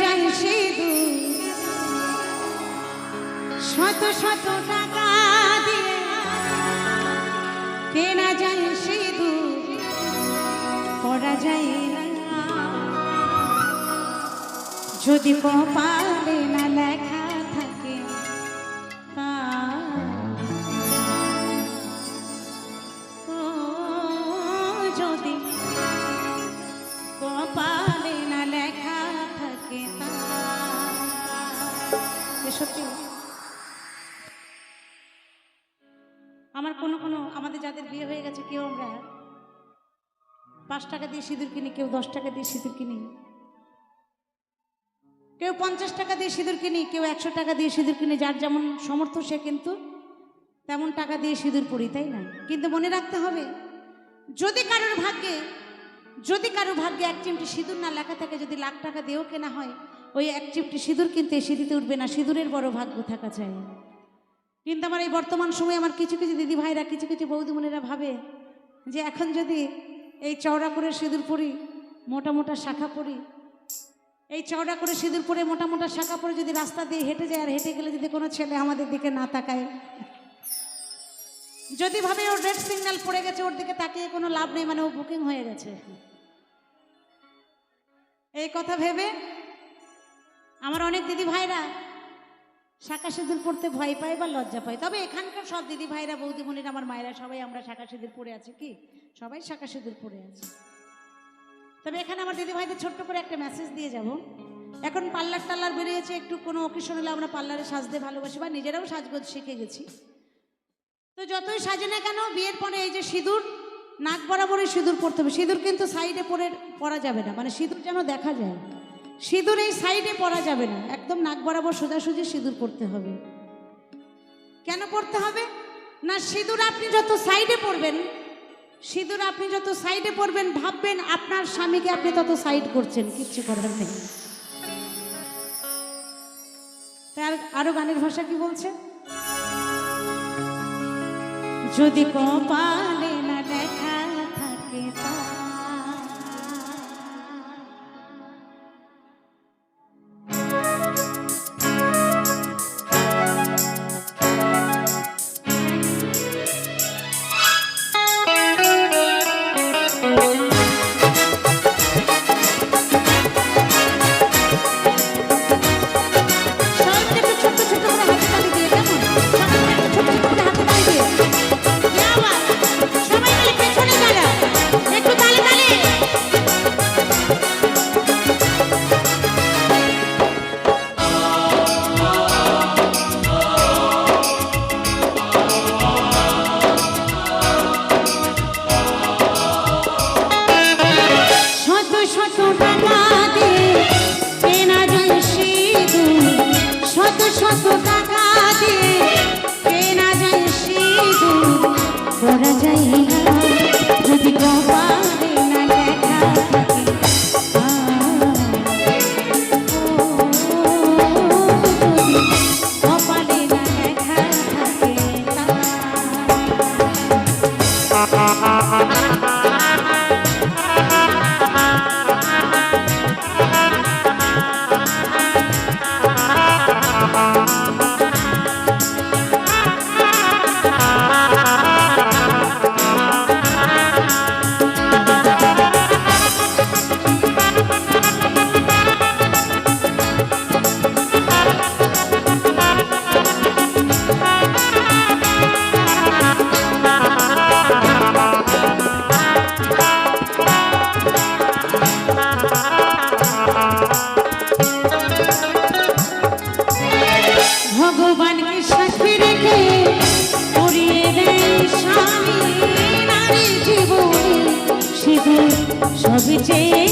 যায় সে শত শত টাকা দিয়ে কেনা যায় সে পড়া যায় না যদি কপালে না লেখা আমার কোনো কোনো, আমাদের যাদের বিয়ে হয়ে গেছে, কেউ আমরা পাঁচ টাকা দিয়ে সিঁদুর কিনি, কেউ দশ টাকা দিয়ে সিঁদুর কিনি। কেউ পঞ্চাশ টাকা দিয়ে সিঁদুর কিনি, কেউ একশো টাকা দিয়ে সিঁদুর কিনি, যার যেমন সমর্থ সে কিন্তু তেমন টাকা দিয়ে সিঁদুর পরি তাই না? কিন্তু মনে রাখতে হবে, যদি কারোর ভাগ্যে, যদি কারোর ভাগ্যে এক চিমটি সিঁদুর না লেখা থাকে, যদি লাখ টাকা দিয়েও কেনা হয় ওই এক চিমটি সিঁদুর কিনতে সিঁদিতে উঠবে না, সিঁদুরের বড় ভাগ্য থাকা চাই। কিন্তু আমার এই বর্তমান সময়ে আমার কিছু কিছু দিদি ভাইরা, কিছু কিছু বৌদিমণিরা ভাবে যে এখন যদি এই চওড়া করে সিঁদুর পরি, মোটা মোটা শাখা পরি, এই চওড়া করে সিঁদুর পরে মোটা মোটা শাখা পরে যদি রাস্তা দিয়ে হেঁটে যায় আর হেঁটে গেলে যদি কোনো ছেলে আমাদের দিকে না তাকায়, যদি ভাবে ওর রেড সিগন্যাল পড়ে গেছে, ওর দিকে তাকিয়ে কোনো লাভ নেই মানে ও বুকিং হয়ে গেছে। এই কথা ভেবে আমার অনেক দিদি ভাইরা শাখা সিঁদুর পড়তে ভয় পায় বা লজ্জা পায়। তবে এখানকার সব দিদি ভাইরা বৌদিমণিরা আমার মায়েরা সবাই আমরা শাখা সিঁদুর পরে আছি কি? সবাই শাখা সিঁদুর পরে আছে। তবে এখানে আমার দিদি ভাইদের ছোট্ট করে একটা মেসেজ দিয়ে যাব। এখন পার্লার টাল্লার বেরিয়েছে, একটু কোনো অকেশন হলে আমরা পার্লারে সাজতে ভালোবাসি বা নিজেরাও সাজগোজ শিখে গেছি। তো যতই সাজে না কেন, বিয়ের পরে এই যে সিঁদুর, নাক বরাবরই সিঁদুর পরতে হবে। সিঁদুর কিন্তু সাইডে পরে, পরা যাবে না। মানে সিঁদুর যেন দেখা যায়। সিঁদুর এই সাইডে পরা যাবে না। একদম নাক বরাবর সোজাসুজি সিঁদুর পরতে হবে। কেন পরতে হবে? না, সিঁদুর আপনি যত সাইডে পরবেন, সিঁদুর আপনি যত সাইডে পড়বেন ভাববেন আপনার স্বামীকে আপনি তত সাইড করছেন, কিচ্ছু করার নেই। তার আরও গানের ভাষা কি বলছে? যদি কপালে সবই